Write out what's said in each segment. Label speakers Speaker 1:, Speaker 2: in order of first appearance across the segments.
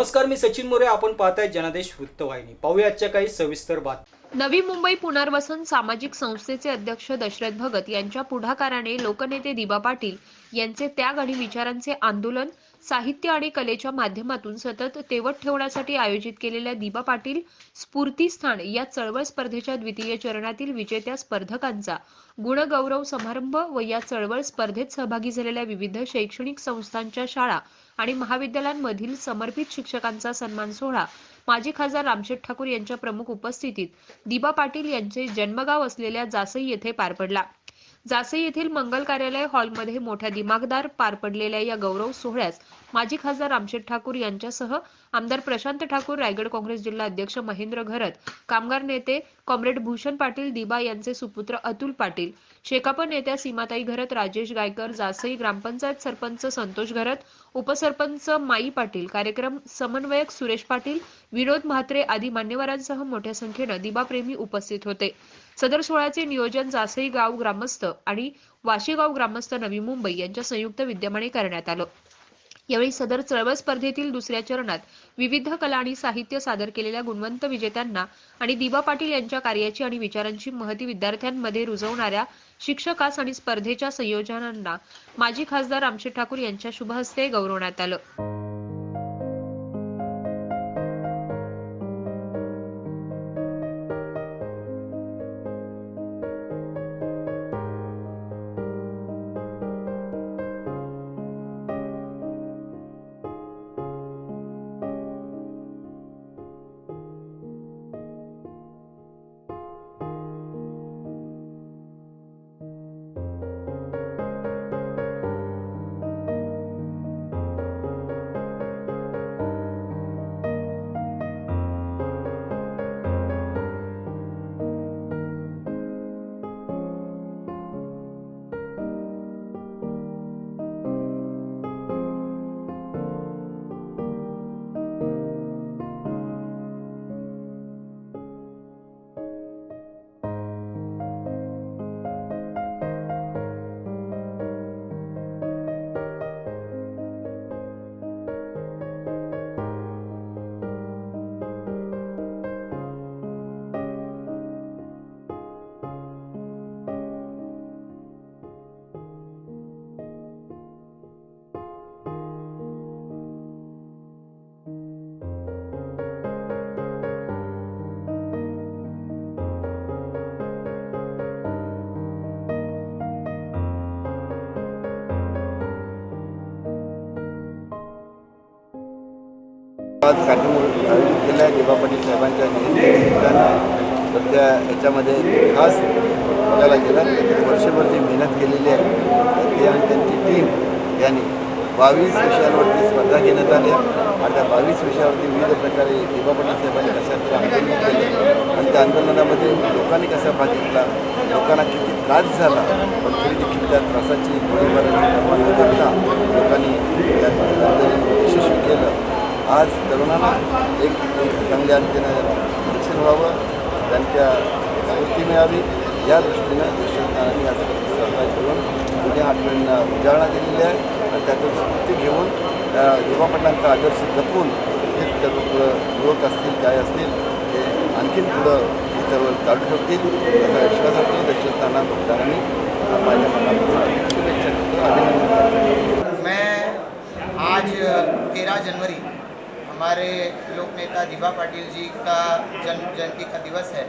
Speaker 1: नमस्कार मी सचिन मोरे. आपण पाहताय जनादेश वृत्तवाहिनी. पाहूया आजच्या काही सविस्तर बात
Speaker 2: नवी मुंबई पुनर्वसन सामाजिक संस्थेचे अध्यक्ष दशरथ भगत यांच्या पुढाकाराने लोकनेते दिबा पाटील यांचे त्याग आणि विचारांचे आंदोलन साहित्य आणि कलेच्या माध्यमातून सतत तेवत ठेवण्यासाठी आयोजित केलेल्या दिबा पाटील स्फूर्तीस्थान या चळवळ स्पर्धेच्या द्वितीय चरणातील विजेत्या स्पर्धकांचा गुणगौरव समारंभ व या चळवळ स्पर्धेत सहभागी झालेल्या विविध शैक्षणिक संस्थांच्या शाळा आणि महाविद्यालयांमधील समर्पित शिक्षकांचा सन्मान सोहळा. माजी खासदार रामशेठ ठाकूर यांच्या प्रमुख उपस्थितीत दिबा पाटील यांचे जन्मगाव असलेल्या जासई येथे पार पडला. जासई येथील मंगल कार्यालय हॉलमध्ये मोठ्या दिमागदार पार पडलेल्या या गौरव सोहळ्यास माजी खासदार रामशेठ ठाकूर यांच्यासह आमदार प्रशांत ठाकूर रायगड काँग्रेस जिल्हा अध्यक्ष महेंद्र घरत कामगार नेते कॉम्रेड भूषण पाटील दिबा यांचे सुपुत्र अतुल पाटील शेकाप नेत्या सीमाताई घरत राजेश गायकर जासई ग्रामपंचायत सरपंच संतोष घरत उपसरपंच माई पाटील कार्यक्रम समन्वयक सुरेश पाटील विनोद म्हात्रे आदी मान्यवरांसह मोठ्या संख्येनं दिबाप्रेमी उपस्थित होते. सदर सोहळ्याचे नियोजन जासई गाव ग्रामस्थ आणि वाशीगाव ग्रामस्थ नवी मुंबई यांच्या संयुक्त विद्यमाने करण्यात आलं. यावेळी सदर चळवळ स्पर्धेतील दुसऱ्या चरणात विविध कला आणि साहित्य सादर केलेल्या गुणवंत विजेत्यांना आणि दिबा पाटील यांच्या कार्याची आणि विचारांची महती विद्यार्थ्यांमध्ये रुजवणाऱ्या शिक्षकास आणि स्पर्धेच्या संयोजनांना माजी खासदार रामशेठ ठाकूर यांच्या शुभहस्ते गौरवण्यात आलं.
Speaker 3: आज कार्यक्रम आयोजित केलं आहे. देवा पाटील साहेबांच्या निमित्तानं तर त्या याच्यामध्ये खास बघायला गेलं त्यांनी वर्षभर जी मेहनत केलेली आहे ते आणि त्यांची टीम यांनी बावीस विषयांवरती स्पर्धा घेण्यात आल्या आणि त्या बावीस विषयावरती विविध प्रकारे देवा पाटील साहेबांनी कशा आंदोलन केलं आणि त्या आंदोलनामध्ये लोकांनी कसा भाग घेतला? लोकांना किती त्रास झाला? पण तरी देखील त्या त्रासाची गोळीबाराची न करता लोकांनी त्या आंदोलन यशस्वी केलं. आज तरुणांना एक चांगल्या रीतीनं शिक्षण व्हावं त्यांच्या स्फूर्ती मिळावी या दृष्टीनं दृष्टीने आज सहकार्य करून जुन्या आठवणींना उजाळणा दिलेली आहे आणि त्यातून स्फूर्ती घेऊन त्या युवा आदर्श जपून हे त्यातून पुढं युवक असतील काय असतील ते आणखीन पुढं ही चालू ठेवतील. त्याचा विश्वास असतो दक्षताना भक्तांनी माझ्या मनापासून शुभेच्छा देतो. अभिनंदन
Speaker 4: मैं आज तेरह जनवरी हमारे लोक नेता दिभा पाटिल जी का जन्म जयंती का दिवस है।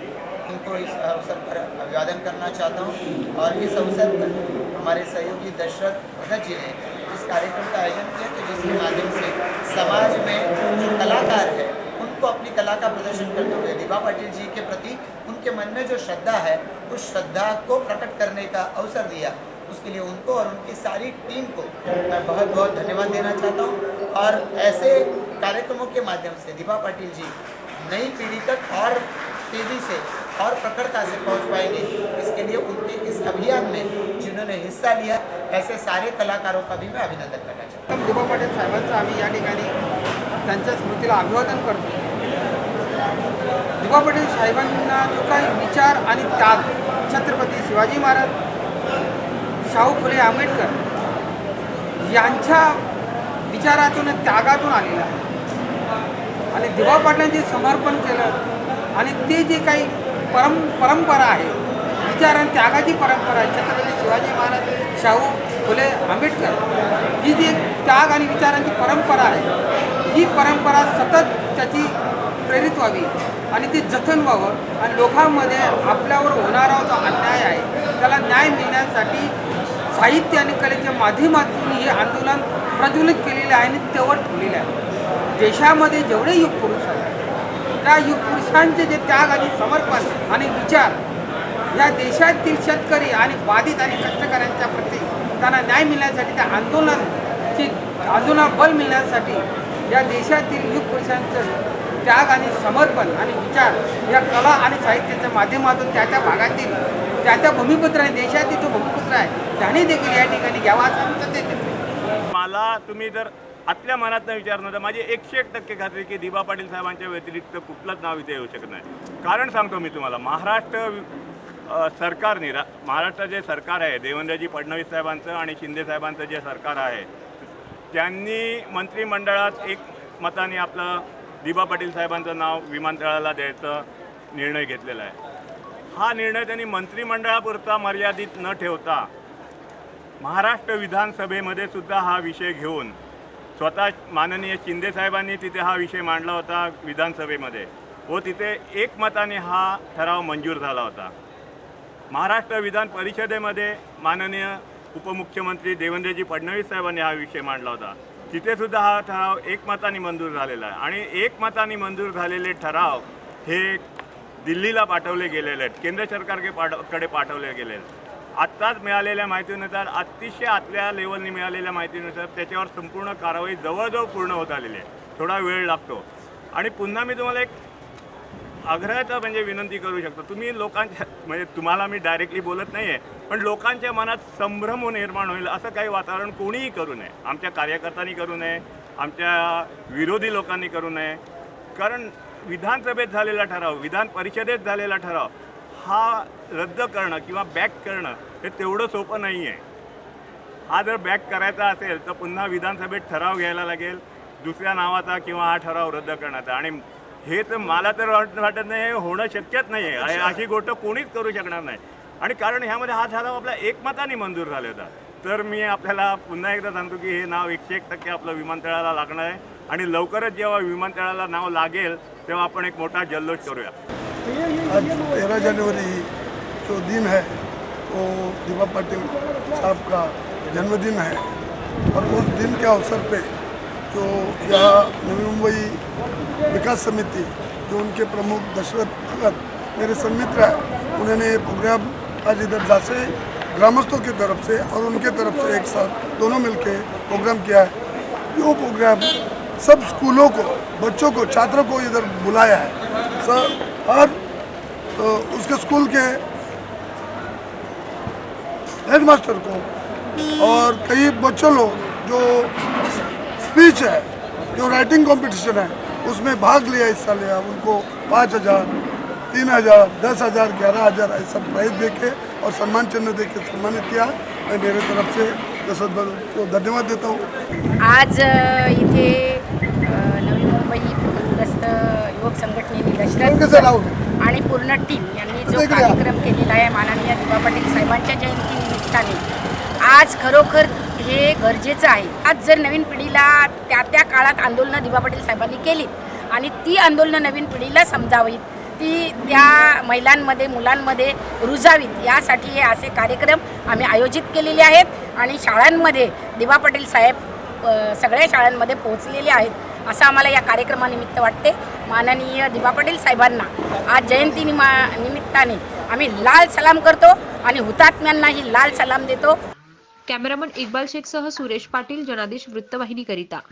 Speaker 4: उनको इस अवसर पर अभिवादन करना चाहता हूँ और इस अवसर पर हमारे सहयोगी दशरथ भगत जी ने इस कार्यक्रम का आयोजन किया कि जिसके माध्यम से समाज में जो कलाकार है, उनको अपनी कला का प्रदर्शन करते हुए दिभा पाटिल जी के प्रति उनके मन में जो श्रद्धा है, उस श्रद्धा को प्रकट करने का अवसर दिया। उसके लिए उनको और उनकी सारी टीम को मैं बहुत बहुत धन्यवाद देना चाहता हूँ। और ऐसे कार्यक्रमों के माध्यम से दिभा पाटिल जी नई पीढ़ी तक और तेज़ी से और प्रखरता से पहुँच पाएँगे। इसके लिए उनके इस अभियान में जिन्होंने हिस्सा लिया, ऐसे सारे कलाकारों का भी मैं अभिनंदन करना चाहता हूँ।
Speaker 5: दिबा पाटील साहेबांचं आम्ही या ठिकाणी त्यांच्या अभिवादन करतो। दिबा पाटील साहेबांना जो काही विचार आणि छत्रपती शिवाजी महाराज शाहू फुले आंबेडकर यांच्या विचारातून त्यागातून आलेला आहे. आणि दिवा पाटलांचे समर्पण केलं आणि ते जे काही परम परंपरा आहे विचार आणि त्यागाची परंपरा आहे छत्रपती शिवाजी महाराज शाहू फुले आंबेडकर ही जी एक त्याग आणि विचारांची परंपरा आहे ही परंपरा सतत त्याची प्रेरित व्हावी आणि ते जतन व्हावं. आणि लोकांमध्ये आपल्यावर होणारा जो अन्याय आहे त्याला न्याय मिळण्यासाठी साहित्य आणि कलेच्या माध्यमातून हे आंदोलन प्रज्वलित केलेलं आहे आणि तेवढ ठेवलेलं आहे. देशामध्ये जेवढे युग पुरुष आहेत त्या युग पुरुषांचे जे त्याग आणि समर्पण आणि विचार या देशातील शेतकरी आणि बाधित आणि कष्टकऱ्यांच्या प्रती त्यांना न्याय मिळण्यासाठी त्या आंदोलनाची आंदोलनाला बल मिळण्यासाठी या देशातील युग पुरुषांचं त्याग आणि समर्पण आणि विचार या कला आणि साहित्याच्या माध्यमातून त्या त्या भागातील त्याचा भूमिपुत्र आहे देशातील जो भूमिपुत्र आहे त्याने देखील या ठिकाणी घ्यावा असं आम्ही संदेश देतो
Speaker 6: मला तुम्ही जर आतल्या मनातनं विचारणार तर माझी एकशे एक टक्के खात्री की दिबा पाटील साहेबांच्या व्यतिरिक्त कुठलंच नाव इथे येऊ शकत नाही. कारण सांगतो मी तुम्हाला महाराष्ट्र सरकारने रा महाराष्ट्र जे सरकार आहे देवेंद्रजी फडणवीस साहेबांचं आणि शिंदे साहेबांचं जे सरकार आहे त्यांनी मंत्रिमंडळात एक मताने आपलं दिबा पाटील साहेबांचं नाव विमानतळाला द्यायचा निर्णय घेतलेला आहे. हा निर्णय त्यांनी मंत्रिमंडळापुरता मर्यादित न ठेवता महाराष्ट्र विधानसभेमध्ये सुद्धा हा विषय घेऊन स्वतः माननीय शिंदे साहेबांनी तिथे हा विषय मांडला होता विधानसभेमध्ये व तिथे एकमताने हा ठराव मंजूर झाला होता. महाराष्ट्र विधान परिषदेमध्ये माननीय उपमुख्यमंत्री देवेंद्रजी फडणवीस साहेबांनी हा विषय मांडला होता. तिथेसुद्धा हा ठराव एकमताने मंजूर झालेला आहे. आणि एकमताने मंजूर झालेले ठराव हे दिल्लीला पाठवले गेलेले आहेत. केंद्र सरकारकडे पाठकडे पाठवले गेले आहेत. आत्ताच मिळालेल्या माहितीनुसार अतिशय आतल्या लेवलनी मिळालेल्या माहितीनुसार त्याच्यावर संपूर्ण कारवाई जवळजवळ पूर्ण होत आलेली आहे. थोडा वेळ लागतो. आणि पुन्हा मी तुम्हाला एक आग्रहाचा म्हणजे विनंती करू शकतो. तुम्ही लोकांच्या म्हणजे तुम्हाला मी डायरेक्टली बोलत नाही आहे पण लोकांच्या मनात संभ्रम निर्माण होईल असं काही वातावरण कोणीही करू नये. आमच्या कार्यकर्त्यांनी करू नये आमच्या विरोधी लोकांनी करू नये. कारण विधानसभेत झालेला ठराव विधान परिषदेत झालेला ठराव हा रद्द करणं किंवा बॅक करणं हे तेवढं सोपं नाही आहे हा जर बॅक करायचा असेल तर पुन्हा विधानसभेत ठराव घ्यायला लागेल दुसऱ्या नावाचा किंवा हा ठराव रद्द करण्याचा. आणि हे तर मला तर वाट वाटत नाही हे होणं शक्यच नाही आहे अशी गोष्ट कोणीच करू शकणार नाही. आणि कारण ह्यामध्ये हा ठराव आपला एकमताने मंजूर झाला होता. तर मी आपल्याला पुन्हा एकदा सांगतो की हे नाव एकशे एक टक्के आपलं विमानतळाला लागणार आहे. आणि लवकरच जेव्हा विमानतळाला नाव लागेल आपण एक मोठा जल्लोष करूया
Speaker 7: आज तेरह जनवरी जो दिन है, वो दीपा पाटिल साहब का जन्मदिन है। और उस दिन के अवसर पे जो यहाँ नवी मुंबई विकास समिति, जो उनके प्रमुख दशरथ भगत मेरे सन्मित्र हैं, उन्होंने प्रोग्राम आज इधर जासे ग्रामस्थों की तरफ़ से और उनके तरफ़ से एक साथ दोनों मिलके प्रोग्राम किया है। जो प्रोग्राम सब स्कूलों को, बच्चों को, छात्रों को इधर बुलाया है। सर, हर तो उसके स्कूल के हेडमास्टर को और कई बच्चों लोग जो स्पीच है, जो राइटिंग कंपटीशन है, उसमें भाग लिया हिस्सा लिया उनको पाँच हज़ार, तीन हज़ार, दस हज़ार, ग्यारह हज़ार ऐसा प्राइज दे के और सम्मान चिन्ह दे के सम्मानित किया। मैं मेरे तरफ़ से धन्यवाद देता
Speaker 8: आज अ, इथे अ, नवी मुंबई पूरग्रस्त युवक संघटनेने दशरथ
Speaker 7: कसं?
Speaker 8: आणि पूर्ण टीम यांनी जो
Speaker 7: या.
Speaker 8: कार्यक्रम केलेला आहे माननीय दिवा पाटील साहेबांच्या जयंती निमित्ताने आज खरोखर हे गरजेचं आहे आज जर नवीन पिढीला त्या त्या काळात आंदोलनं दिवा पाटील साहेबांनी केलीत आणि ती आंदोलनं नवीन पिढीला समजावीत ती त्या महिलांमध्ये मुलांमध्ये रुजावीत. यासाठी हे असे कार्यक्रम आम्ही आयोजित केलेले आहेत आणि शाळांमध्ये दिवा पाटील साहेब सगळ्या शाळांमध्ये पोहोचलेले आहेत असं आम्हाला या कार्यक्रमानिमित्त वाटते. माननीय दिवा पाटील साहेबांना आज जयंती निमा निमित्ताने आम्ही लाल सलाम करतो आणि हुतात्म्यांनाही लाल सलाम देतो.
Speaker 2: कॅमेरामन इक्बाल शेखसह सुरेश पाटील जनादेश वृत्तवाहिनीकरिता.